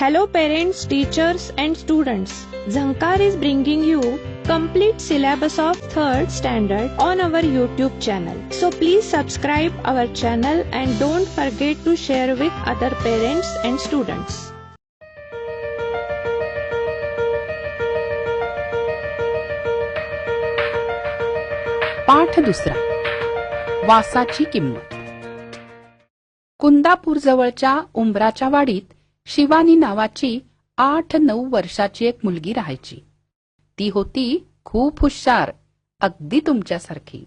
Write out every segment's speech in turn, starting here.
Hello parents, teachers and students. Zankar is bringing you complete syllabus of 3rd standard on our YouTube channel. So please subscribe our channel and don't forget to share with other parents and students. पाठ दुसरा वासाची किंमत कुंदापूर जवळच्या उंबराच्या वाडीत शिवानी नावाची आठ नऊ वर्षाची एक मुलगी राहायची. ती होती खूप हुशार अगदी तुमच्यासारखी.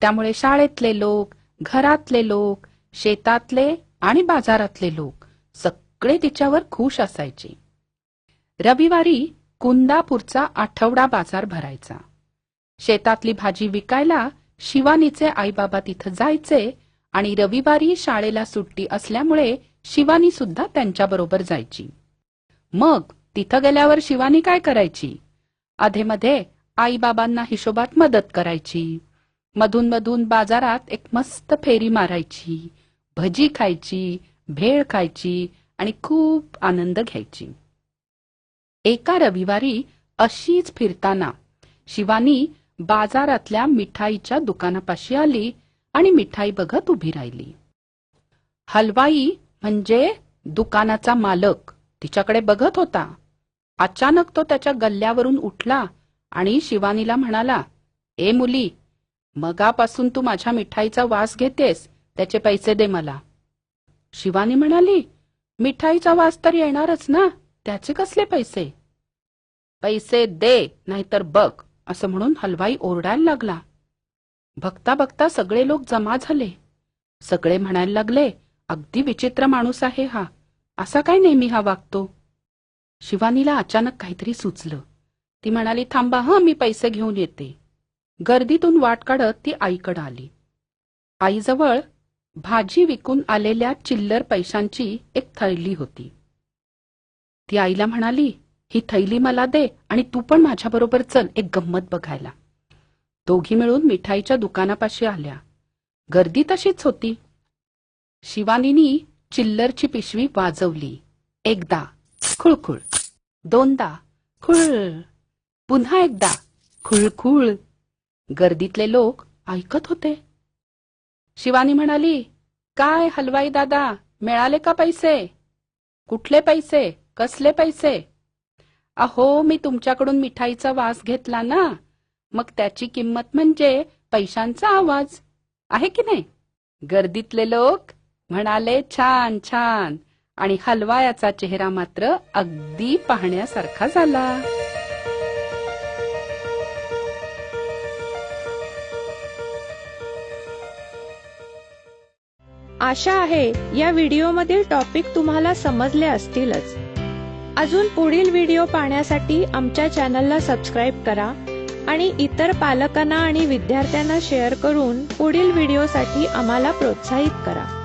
त्यामुळे शाळेतले लोक घरातले लोक शेतातले आणि बाजारातले लोक सगळे तिच्यावर खुश असायचे. रविवारी कुंदापूरचा आठवडा बाजार भरायचा. शेतातली भाजी विकायला शिवानीचे आईबाबा तिथं जायचे आणि रविवारी शाळेला सुट्टी असल्यामुळे शिवानी सुद्धा त्यांच्याबरोबर जायची. मग तिथं गेल्यावर शिवानी काय करायची? अधेमध्ये आईबाबांना हिशोबात मदत करायची. मधून मधून बाजारात एक मस्त फेरी मारायची. भजी खायची भेळ खायची आणि खूप आनंद घ्यायची. एका रविवारी अशीच फिरताना शिवानी बाजारातल्या मिठाईच्या दुकानापाशी आली आणि मिठाई बघत उभी राहिली. हलवाई म्हणजे दुकानाचा मालक तिच्याकडे बघत होता. अचानक तो त्याच्या गल्ल्यावरून उठला आणि शिवानीला म्हणाला ए मुली मगापासून तू माझ्या मिठाईचा वास घेतेस त्याचे पैसे दे मला. शिवानी म्हणाली मिठाईचा वास तर येणारच ना त्याचे कसले पैसे? पैसे दे नाहीतर बघ असं म्हणून हलवाई ओरडायला लागला. बघता बघता सगळे लोक जमा झाले. सगळे म्हणायला लागले अगदी विचित्र माणूस आहे हा. असा काय नेहमी हा वागतो? शिवानीला अचानक काहीतरी सुचलं. ती म्हणाली थांबा हं मी पैसे घेऊन येते. गर्दीतून वाट काढत ती आईकडं आली. आईजवळ भाजी विकून आलेल्या चिल्लर पैशांची एक थैली होती. ती आईला म्हणाली ही थैली मला दे आणि तू पण माझ्याबरोबर चल एक गंमत बघायला. दोघी मिळून मिठाईच्या दुकानापाशी आल्या. गर्दी तशीच होती. शिवानीनी चिल्लरची पिशवी वाजवली. एकदा खुळखुळ. दोनदा खुळ. पुन्हा एकदा खुळखुळ. गर्दीतले लोक ऐकत होते. शिवानी म्हणाली काय हलवाई दादा मिळाले का पैसे? कुठले पैसे? कसले पैसे? अहो मी तुमच्याकडून मिठाईचा वास घेतला ना मग त्याची किंमत म्हणजे पैशांचा आवाज. आहे की नाही? गर्दीतले लोक म्हणाले छान छान. आणि हलवायाचा चेहरा मात्र अगदी पाहण्यासारखा झाला. आशा आहे या व्हिडिओमधील टॉपिक तुम्हाला समजले असतीलच. अजून पुढील व्हिडिओ पाहण्यासाठी आमच्या चॅनलला सबस्क्राईब करा आणि इतर पालकांना आणि विद्यार्थ्यांना शेअर करून पुढील व्हिडिओसाठी आम्हाला प्रोत्साहित करा.